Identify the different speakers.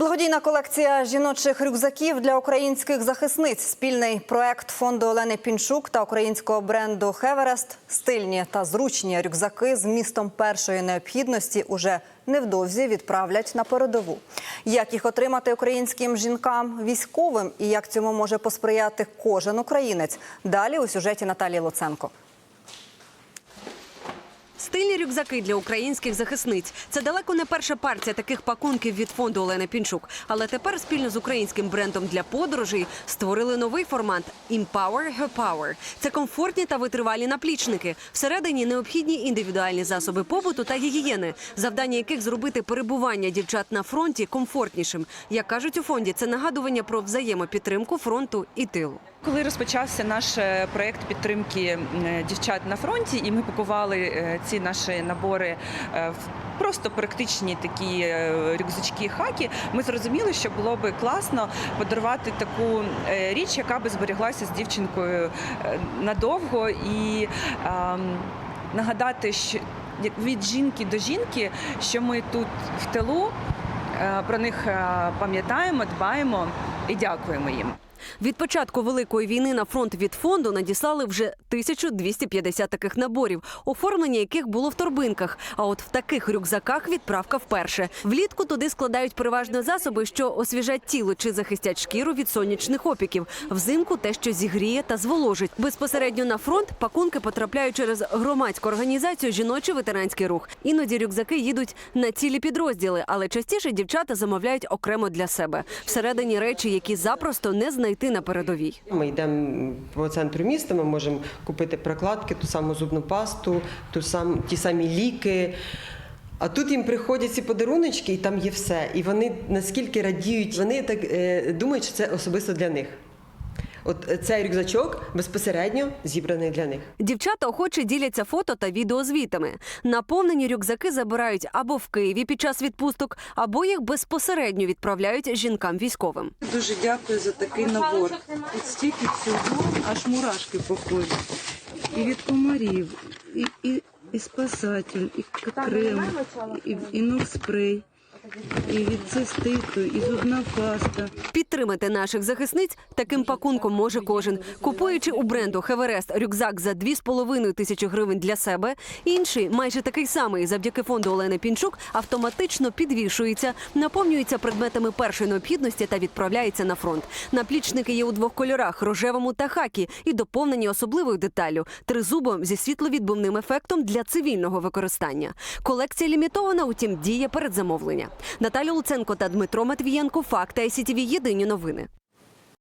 Speaker 1: Благодійна колекція жіночих рюкзаків для українських захисниць. Спільний проект фонду Олени Пінчук та українського бренду Хеверест. Стильні та зручні рюкзаки з містом першої необхідності уже невдовзі відправлять на передову. Як їх отримати українським жінкам військовим і як цьому може посприяти кожен українець? Далі у сюжеті Наталії Луценко.
Speaker 2: Стильні рюкзаки для українських захисниць. Це далеко не перша партія таких пакунків від фонду Олени Пінчук. Але тепер спільно з українським брендом для подорожей створили новий формат Empower Her Power. Це комфортні та витривалі наплічники. Всередині необхідні індивідуальні засоби побуту та гігієни, завдання яких зробити перебування дівчат на фронті комфортнішим. Як кажуть у фонді, це нагадування про взаємопідтримку фронту і тилу.
Speaker 3: Коли розпочався наш е, проект підтримки е, дівчат на фронті, і ми пакували е, ці наші набори в просто практичні такі рюкзачки хаки, ми зрозуміли, що було би класно подарувати таку річ, яка би зберіглася з дівчинкою надовго і ем, нагадати, що від жінки до жінки, що ми тут в тилу про них пам'ятаємо, дбаємо і дякуємо їм.
Speaker 2: Від початку великої війни на фронт від фонду надіслали вже 1250 таких наборів, оформлення яких було в торбинках. А от в таких рюкзаках відправка вперше. Влітку туди складають переважно засоби, що освіжать тіло чи захистять шкіру від сонячних опіків. Взимку те, що зігріє та зволожить. Безпосередньо на фронт пакунки потрапляють через громадську організацію Жіночий ветеранський рух. Іноді рюкзаки їдуть на цілі підрозділи, але частіше дівчата замовляють окремо для себе. Всередині речі, які запросто не знайти на передовій.
Speaker 4: Ми йдемо по центру міста, ми можемо купити прокладки, ту саму зубну пасту, ту сам, ті самі ліки. А тут їм приходять ці подаруночки, і там є все. І вони наскільки радіють, вони так е, думають, що це особисто для них. От е, цей рюкзачок безпосередньо зібраний для них.
Speaker 2: Дівчата охоче діляться фото та відеозвітами. Наповнені рюкзаки забирають або в Києві під час відпусток, або їх безпосередньо відправляють жінкам військовим.
Speaker 5: Дуже дякую за такий набор. Тут стільки всього, аж мурашки по кожі. І від комарів, і, і, і спасатель, і крем, і, і нокспрей, і від циститу, і зубна паста.
Speaker 2: Підтримати наших захисниць таким пакунком може кожен. Купуючи у бренду Хеверест рюкзак за 2,5 тисячі гривень для себе, інший, майже такий самий, завдяки фонду Олени Пінчук, автоматично підвішується, наповнюється предметами першої необхідності та відправляється на фронт. Наплічники є у двох кольорах рожевому та хакі, і доповнені особливою деталлю тризубом зі світловідбивним ефектом для цивільного використання. Колекція лімітована, утім, діє перед замовлення. Наталя Луценко та Дмитро Матвієнко. Факти ICTV. Єдині новини.